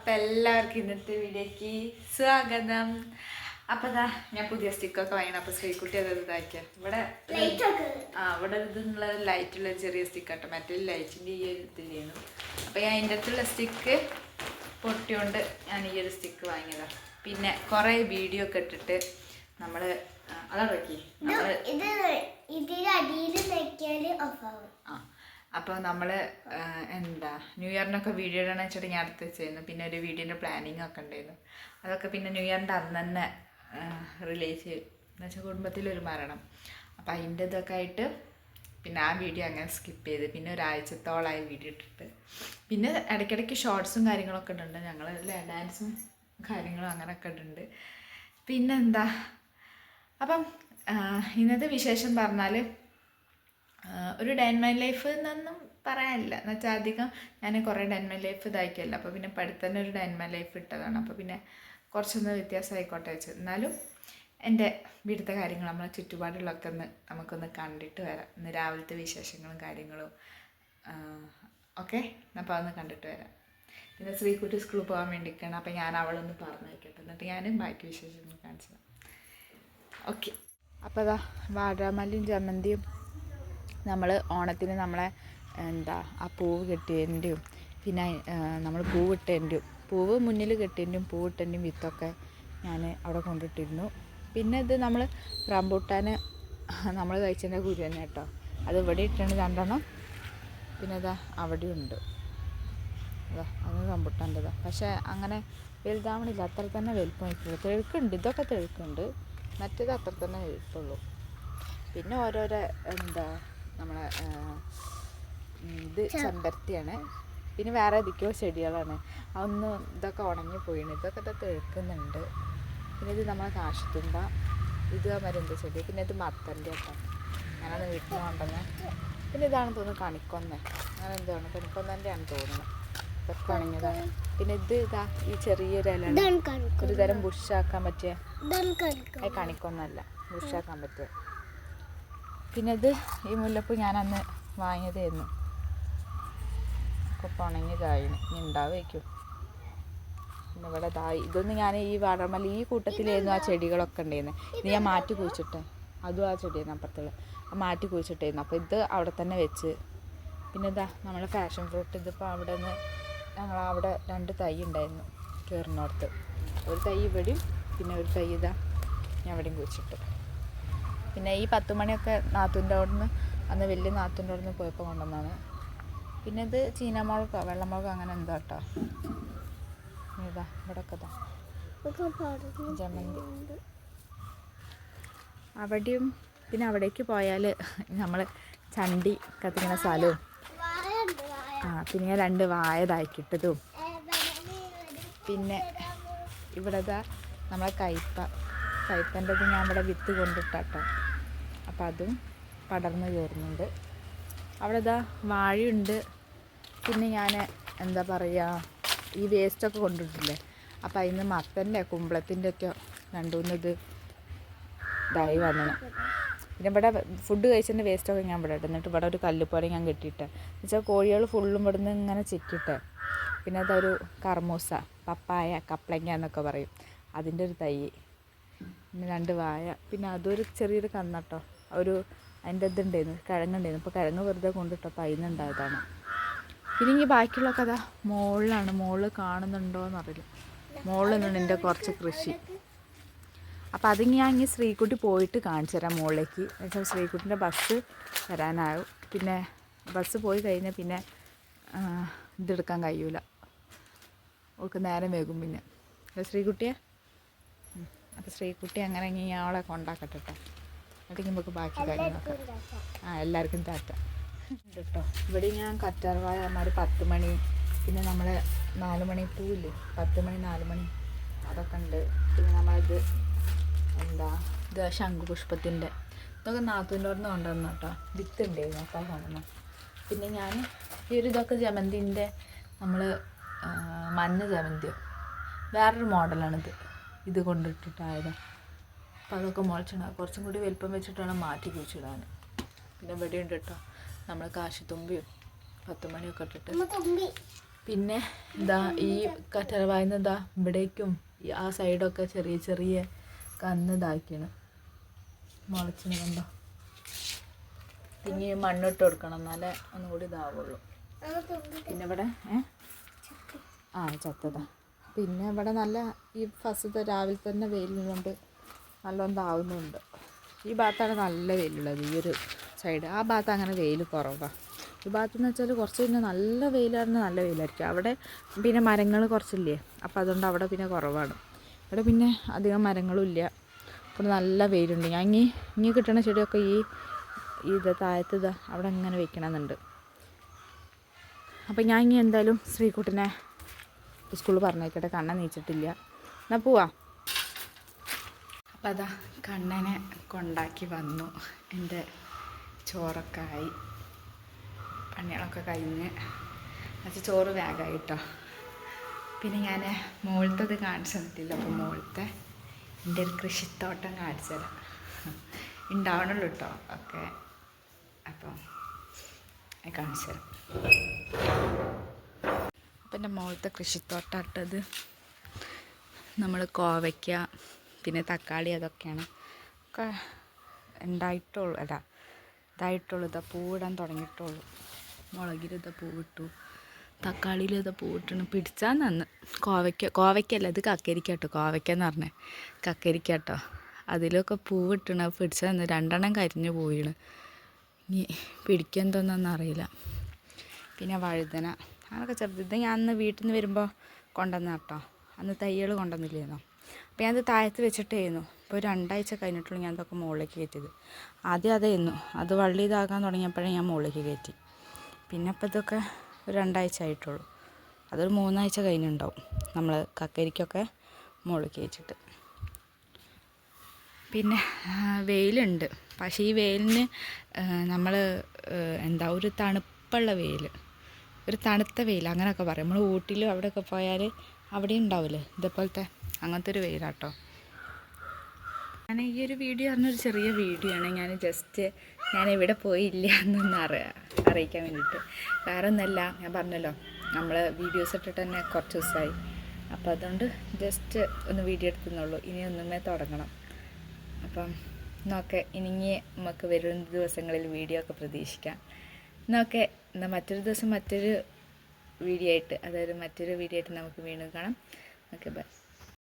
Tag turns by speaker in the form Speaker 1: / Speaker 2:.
Speaker 1: അപ്പം എല്ലാവർക്കും ഇന്നത്തെ വീഡിയോക്ക് സ്വാഗതം. അപ്പം അതാ ഞാൻ പുതിയ സ്റ്റിക്കൊക്കെ വാങ്ങണം അപ്പം ശ്രീകുട്ടി അത് ഇതാക്കിയ. ഇവിടെ ആ ഇവിടെ ഇതുള്ള ലൈറ്റുള്ള ചെറിയ സ്റ്റിക്കാട്ടോ മറ്റേ ലൈറ്റിന്റെ ഈ ഒരു ഇതില്ലേന്നു അപ്പം ഞാൻ അതിന്റെ അടുത്തുള്ള സ്റ്റിക്ക് പൊട്ടിയോണ്ട് ഞാൻ ഈ ഒരു സ്റ്റിക്ക് വാങ്ങിയതാണ് പിന്നെ കുറേ വീഡിയോ ഒക്കെ ഇട്ടിട്ട് നമ്മൾ അതാണ് നോക്കി നമ്മൾ ആ അപ്പോൾ നമ്മൾ എന്താ ന്യൂ ഇയറിനൊക്കെ വീഡിയോ ഇടണമെന്ന് വെച്ചിട്ട് ഞാൻ അടുത്ത് വെച്ചിരുന്നു. പിന്നെ ഒരു വീഡിയോന്റെ പ്ലാനിങ് ഒക്കെ ഉണ്ടായിരുന്നു. അതൊക്കെ പിന്നെ ന്യൂ ഇയറിന്റെ അന്ന് തന്നെ ചെയ്തു. എന്ന് വെച്ചാൽ കുടുംബത്തിലൊരു മരണം. അപ്പോൾ അതിന്റെ ഇതൊക്കെ ആയിട്ട് പിന്നെ ആ വീഡിയോ അങ്ങനെ സ്കിപ്പ് ചെയ്ത്. പിന്നെ ഒരാഴ്ചത്തോളമായി വീഡിയോ ഇട്ടിട്ട്. പിന്നെ ഇടയ്ക്കിടയ്ക്ക് ഷോർട്സും കാര്യങ്ങളൊക്കെ ഉണ്ട് ഞങ്ങൾ ഡാൻസും കാര്യങ്ങളും അങ്ങനെയൊക്കെ ഉണ്ട് പിന്നെന്താ അപ്പം ഇന്നത്തെ വിശേഷം പറഞ്ഞാൽ ഒരു ഡൈൻ മൈ ലൈഫ് എന്നൊന്നും പറയാനില്ല. എന്നുവെച്ചാൽ അധികം ഞാൻ കുറേ ഡൈൻ മൈ ലൈഫ് ഇതാക്കിയല്ല. അപ്പോൾ പിന്നെ പഠിത്തന്നെ ഒരു ഡൈൻ മൈ ലൈഫ് ഇട്ടതാണ്. അപ്പോൾ പിന്നെ കുറച്ചൊന്ന് വ്യത്യാസമായിക്കോട്ടെ വെച്ച്. എന്നാലും എന്റെ വീട്ടിലത്തെ കാര്യങ്ങൾ നമ്മളെ ചുറ്റുപാടുകളൊക്കെ ഒന്ന് നമുക്കൊന്ന് കണ്ടിട്ട് വരാം. ഇന്ന് രാവിലത്തെ വിശേഷങ്ങളും കാര്യങ്ങളും ഓക്കെ? അപ്പോൾ അതൊന്ന് കണ്ടിട്ട് വരാം. പിന്നെ ശ്രീകുട്ടി സ്കൂളിൽ പോകാൻ വേണ്ടിയിരിക്കണം അപ്പോൾ ഞാൻ അവളൊന്ന് പറഞ്ഞു വയ്ക്കട്ടെ എന്നിട്ട് ഞാൻ ബാക്കി വിശേഷങ്ങൾ കാണിച്ചു ഓക്കെ. അപ്പോൾ അതാ വാടാമല്ലിയും ജമന്തിയും നമ്മൾ ഓണത്തിന് നമ്മളെ എന്താ ആ പൂവ് കെട്ടിയതിന്റെയും പിന്നെ നമ്മൾ പൂവ് ഇട്ടതിന്റെയും പൂവ് മുന്നിൽ കെട്ടിയതിന്റെയും പൂവ് ഇട്ടതിന്റെയും വിത്തൊക്കെ ഞാൻ അവിടെ കൊണ്ടിട്ടിരുന്നു. പിന്നെ ഇത് നമ്മൾ റംബൂട്ടാൻ നമ്മൾ കഴിച്ചതിന്റെ കുരു തന്നെ കേട്ടോ. അത് ഇവിടെ ഇട്ടുണ്ട് രണ്ടെണ്ണം. പിന്നെ ഇതാ അവിടെയുണ്ട് അതാ അത് റംബൂട്ടാന്റെതാ. പക്ഷേ അങ്ങനെ വലുതാവണില്ല. അത്ര തന്നെ വലുപ്പം തെഴുക്കുണ്ട്. ഇതൊക്കെ തെഴുക്കുണ്ട്. മറ്റേത് അത്ര തന്നെ വലുപ്പമുള്ളൂ. പിന്നെ ഓരോരോ എന്താ നമ്മളെ ഇത് ചെമ്പരത്തിയാണ്. പിന്നെ വേറെ ഏതൊക്കെയോ ചെടികളാണ്. അതൊന്നും ഇതൊക്കെ ഉണങ്ങി പോയിണ്. ഇതൊക്കെ തെഴുക്കുന്നുണ്ട് പിന്നെ ഇത് നമ്മളെ കാശത്തുമ്പ. ഇത് മരുന്ന് ചെടി? പിന്നെ ഇത് മത്തന്റെ ഒക്കെ അങ്ങനെയാണ് വീട്ടിൽ കൊണ്ടുവന്ന് പിന്നെ ഇതാണ് തോന്നുന്നത് കണിക്കൊന്ന. അങ്ങനെ എന്താണ് കണിക്കൊന്നന്റെയാണ് തോന്നുന്നത് ഇതൊക്കെ ഉണങ്ങിയതാണ്. പിന്നെ ഇത് ഇതാ ഈ ചെറിയൊരു ഇല ഒരു തരം ബുഷാക്കാൻ പറ്റിയ കണിക്കൊന്നല്ല. ബുഷാക്കാൻ പറ്റുക പിന്നെ ഇത് ഈ മുല്ലപ്പൂ ഞാൻ അന്ന് വാങ്ങിയതായിരുന്നു. ഒക്കെ ഉണങ്ങിയതായിന് ഇനി ഉണ്ടാവേക്കും പിന്നെ ഇവിടെ ഇതായി ഇതൊന്നും ഞാൻ ഈ വാടമല്ല ഈ കൂട്ടത്തിലായിരുന്നു ആ ചെടികളൊക്കെ ഉണ്ടായിരുന്നത് ഇത് ഞാൻ മാറ്റി കുഴിച്ചിട്ടെ. അതും ആ ചെടിയായിരുന്നു അപ്പുറത്തുള്ള. മാറ്റി കുഴിച്ചിട്ടായിരുന്നു. അപ്പോൾ ഇത് അവിടെ തന്നെ വെച്ച് പിന്നെ ഇതാ നമ്മളെ ഫാഷൻ ഫ്രൂട്ട് ഇതിപ്പോൾ അവിടെ നിന്ന് ഞങ്ങൾ അവിടെ രണ്ട് തൈ ഉണ്ടായിരുന്നു കയറുന്നോടത്ത് ഒരു തൈ ഇവിടെയും പിന്നെ ഒരു തൈ ഇതാ ഞാൻ ഇവിടെയും കുഴിച്ചിട്ടു. പിന്നെ ഈ പത്ത് മണിയൊക്കെ നാത്തൂന്റെ അവിടെ നിന്ന് അന്ന് വലിയ നാത്തൂന്റെ അവിടെ നിന്ന് പോയപ്പോൾ കൊണ്ടുവന്നാണ് പിന്നെ ഇത് ചീനമുളകോ വെള്ളമുളകോ അങ്ങനെ എന്താ കേട്ടോ ഇതാ ഇവിടെ ഇതാ.
Speaker 2: ഒക്കെ പടർന്നു
Speaker 1: ജമന്തി. അവിടെയും പിന്നെ അവിടേക്ക് പോയാൽ നമ്മൾ ചണ്ടി കത്തിക്കുന്ന സ്ഥലവും ആ പിന്നെ രണ്ട് വായതാക്കിയിട്ടതും
Speaker 2: ഏ,
Speaker 1: പിന്നെ ഇവിടെ ദാ നമ്മളെ കയ്പ കയ്പന്റെത് ഞാൻ ഇവിടെ വിത്ത് കൊണ്ടിട്ടാട്ടോ. അപ്പം അതും പടർന്നു കയറുന്നുണ്ട് അവിടെ ഇതാ വാഴയുണ്ട്. പിന്നെ ഞാൻ എന്താ പറയുക ഈ വേസ്റ്റൊക്കെ കൊണ്ടിട്ടില്ലേ? അപ്പം അതിന് മത്തന്റെ കുമ്പളത്തിന്റെ ഒക്കെ രണ്ടുമൂന്നത് ഇതായി വന്നു പിന്നെ ഇവിടെ ഫുഡ് കഴിച്ചതിന്റെ വേസ്റ്റൊക്കെ ഞാൻ ഇവിടെ ഇടും. എന്നിട്ട് ഇവിടെ ഒരു കല്ലുപ്പാടി ഞാൻ കെട്ടിയിട്ട്. എന്നുവെച്ചാൽ കോഴികൾ ഫുള്ളും ഇവിടുന്ന് ഇങ്ങനെ ചിക്കിട്ട് പിന്നെ അതൊരു കർമൂസ പപ്പായ കപ്ലങ്ങ എന്നൊക്കെ പറയും. അതിന്റെ ഒരു തൈ. പിന്നെ രണ്ട് വായ. പിന്നെ അതൊരു ചെറിയൊരു കന്നട്ടോ. ഒരു അതിന്റെ ഇതുണ്ടായിരുന്നു കിഴങ്ങുണ്ടായിരുന്നു ഇപ്പോൾ കിഴങ്ങ് വെറുതെ കൊണ്ടിട്ടപ്പോൾ അതിൽ നിന്നുണ്ടായതാണ് പിന്നെ ഈ ബാക്കിയുള്ള കഥ മുകളിലാണ് മുകളിൽ കാണുന്നുണ്ടോ എന്നറിയില്ല മുകളിൽ നിന്നുണ്ട് എന്റെ കുറച്ച് കൃഷി. അപ്പോൾ അത് ഞാൻ ഇനി ശ്രീകുട്ടി പോയിട്ട് കാണിച്ചു തരാം മുകളിലേക്ക് എന്നുവെച്ചാൽ ശ്രീകുട്ടിന്റെ ബസ് വരാനാവും. പിന്നെ ബസ് പോയി കഴിഞ്ഞാൽ പിന്നെ ഇതെടുക്കാൻ കഴിയൂല. ഓൾക്ക് നേരം വേകും പിന്നെ. ശ്രീകുട്ടിയെ? അപ്പോൾ ശ്രീകുട്ടി അങ്ങനെ ഇനി അവളെ കൊണ്ടാക്കട്ടെ കേട്ടോ എന്നിട്ട് നമുക്ക് ബാക്കി കാര്യങ്ങളൊക്കെ. ആ എല്ലാവർക്കും താറ്റ കേട്ടോ ഇവിടെ ഞാൻ കറ്റാർവാഴ ഒരു പത്ത് മണി പിന്നെ നമ്മൾ നാല് മണി പൂവില്ലേ? പത്ത് മണി നാല് മണി അതൊക്കെ ഉണ്ട്. പിന്നെ നമ്മളത് എന്താ ഇത് ശംഖുപുഷ്പത്തിന്റെ ഇതൊക്കെ നാത്തൂന്റെ അവിടെ നിന്ന് കൊണ്ടുവന്നു കേട്ടോ വിത്ത് ഉണ്ടായിരുന്നു അപ്പോൾ കൊണ്ടുവന്നു പിന്നെ ഞാൻ ഈ ഒരു ഇതൊക്കെ ജമന്തിന്റെ നമ്മൾ മഞ്ഞ ജമന്തിയോ? വേറൊരു മോഡലാണിത്. ഇത് കൊണ്ടിട്ടിട്ടായത്. അപ്പം അതൊക്കെ മുളച്ചിടാം. കുറച്ചും കൂടി വലിപ്പം വെച്ചിട്ട് വേണം മാറ്റി കുഴിച്ചിടാൻ. പിന്നെ ഇവിടെ ഉണ്ട് കേട്ടോ നമ്മൾ കാശിത്തുമ്പിയും പത്ത് മണിയൊക്കെ ഇട്ടിട്ട് പിന്നെ ഇതാ ഈ കറ്ററവായിന്ന് ഇതാ ഇവിടേക്കും ആ സൈഡൊക്കെ ചെറിയ ചെറിയ കന്ന് ഇതാക്കിയാണ്. മുളച്ചിന് കണ്ടോ ഇനി മണ്ണിട്ട് കൊടുക്കണം. എന്നാലേ ഒന്നുകൂടി ഇതാവുള്ളൂ. പിന്നെ ഇവിടെ ഏ? ആ ചത്തതാ. പിന്നെ ഇവിടെ നല്ല ഈ ഫസ്റ്റത്തെ രാവിലെ തന്നെ വെയിലുകൊണ്ട് നല്ലോണം താവുന്നുണ്ട് ഈ ഭാഗത്താണ് നല്ല വെയിലുള്ളത് ഈ ഒരു സൈഡ് ആ ഭാഗത്ത് അങ്ങനെ വെയിൽ കുറവാണ് ഈ ഭാഗത്തെന്ന് വെച്ചാൽ കുറച്ച് പിന്നെ നല്ല വെയിലായിരുന്നു നല്ല വെയിലായിരിക്കും. അവിടെ പിന്നെ മരങ്ങൾ കുറച്ചില്ലേ അപ്പോൾ അതുകൊണ്ട് അവിടെ പിന്നെ കുറവാണ്. ഇവിടെ പിന്നെ അധികം മരങ്ങളും ഇല്ല. അപ്പോൾ നല്ല വെയിലുണ്ട്. ഞാൻ ഇനി ഇനി കിട്ടുന്ന ചെടിയൊക്കെ ഈ ഇത് താഴത്ത് ഇതാ അവിടെ അങ്ങനെ വെക്കണമെന്നുണ്ട്. അപ്പം ഞാൻ ഇനി എന്തായാലും ശ്രീകുട്ടിനെ സ്കൂളിൽ പറഞ്ഞേക്കട്ടെ കണ്ണ നീച്ചിട്ടില്ല. എന്നാൽ പോവാ. അപ്പം അതാ കണ്ണനെ കൊണ്ടാക്കി വന്നു. എന്റെ ചോറൊക്കെ ആയി പണികളൊക്കെ കഴിഞ്ഞ് അത് ചോറ് വേഗമായി കേട്ടോ പിന്നെ ഞാൻ മുകളിലത്തത് കാണിച്ചു തന്നിട്ടില്ല അപ്പോൾ മുകളിലത്തെ എന്റെ ഒരു കൃഷിത്തോട്ടം കാണിച്ചു തരാം. ഉണ്ടാവണുള്ളൂ കേട്ടോ ഒക്കെ. അപ്പം കാണിച്ചു തരാം. അപ്പം എന്റെ മോളത്തെ കൃഷിത്തോട്ടാട്ടത്. നമ്മൾ കോവയ്ക്ക പിന്നെ തക്കാളി അതൊക്കെയാണ്. ഒക്കെ ഉണ്ടായിട്ടുള്ളൂ അല്ല ഇതായിട്ടുള്ളൂ ഇതാ പൂവിടാൻ തുടങ്ങിയിട്ടുള്ളൂ. മുളകിൽ ഇതാ പൂവിട്ടു. തക്കാളിയിൽ ഇതാ പൂവിട്ടു പിടിച്ചാൽ നന്ന്. കോവയ്ക്ക കോവയ്ക്കല്ല ഇത് കക്കരിക്ക കേട്ടോ. കോവയ്ക്ക എന്ന് പറഞ്ഞേ. കക്കരിക്ക കേട്ടോ. അതിലൊക്കെ പൂവിട്ടണ. പിടിച്ചാൽ നന്ന്. രണ്ടെണ്ണം കരിഞ്ഞു പോയിണ്. ഇനി പിടിക്കാൻ അറിയില്ല. പിന്നെ വഴുതന. അതൊക്കെ ചെറുത് ഇത് ഞാൻ അന്ന് വീട്ടിൽ നിന്ന് വരുമ്പോൾ കൊണ്ടുവന്ന കേട്ടോ അന്ന് തയ്യൽ കൊണ്ടുവന്നില്ലായിരുന്നു അപ്പോൾ ഞാനത് താഴത്ത് വെച്ചിട്ടായിരുന്നു ഇപ്പോൾ രണ്ടാഴ്ച കഴിഞ്ഞിട്ടുള്ളൂ ഞാൻ അതൊക്കെ മുകളിലേക്ക് കയറ്റിയത്. ആദ്യം അതായിരുന്നു അത് വള്ളി ഇതാകാൻ തുടങ്ങിയപ്പോഴേ ഞാൻ മുകളിലേക്ക് കയറ്റി. പിന്നെ ഇപ്പോൾ ഇതൊക്കെ ഒരു രണ്ടാഴ്ച ആയിട്ടുള്ളൂ. അതൊരു മൂന്നാഴ്ച കഴിഞ്ഞുണ്ടാവും നമ്മൾ കക്കരിക്കൊക്കെ മുകളിൽ കയറ്റിട്ട് പിന്നെ വെയിലുണ്ട്. പക്ഷേ ഈ വെയിലിന് നമ്മൾ എന്താ ഒരു തണുപ്പുള്ള വെയിൽ ഒരു തണുത്ത വെയിൽ അങ്ങനെയൊക്കെ പറയും. നമ്മൾ ഊട്ടിയിലും അവിടെയൊക്കെ പോയാൽ അവിടെ ഉണ്ടാവില്ലേ ഇതേപോലത്തെ അങ്ങനത്തെ ഒരു വെയിലാട്ടോ. ഞാൻ ഈ ഒരു വീഡിയോ പറഞ്ഞൊരു ചെറിയ വീഡിയോ ആണ്. ഞാൻ ജസ്റ്റ് ഞാൻ എവിടെ പോയില്ല എന്നൊന്ന് അറിയാം അറിയിക്കാൻ വേണ്ടിയിട്ട് വേറെ ഒന്നല്ല ഞാൻ പറഞ്ഞല്ലോ. നമ്മൾ വീഡിയോസ് ഇട്ടിട്ട് തന്നെ കുറച്ച് ദിവസമായി അപ്പോൾ അതുകൊണ്ട് ജസ്റ്റ് ഒന്ന് വീഡിയോ എടുത്തുന്നുള്ളൂ. ഇനി ഒന്നുമേ തുടങ്ങണം. അപ്പം നോക്കെ ഇനി നമുക്ക് വരുന്ന ദിവസങ്ങളിൽ വീഡിയോ ഒക്കെ പ്രതീക്ഷിക്കാം. നോക്കെ എന്നാൽ മറ്റൊരു ദിവസം മറ്റൊരു വീഡിയോ ആയിട്ട് അതായത് മറ്റൊരു വീഡിയോ ആയിട്ട് നമുക്ക് വീണ്ടും കാണാം. Okay bye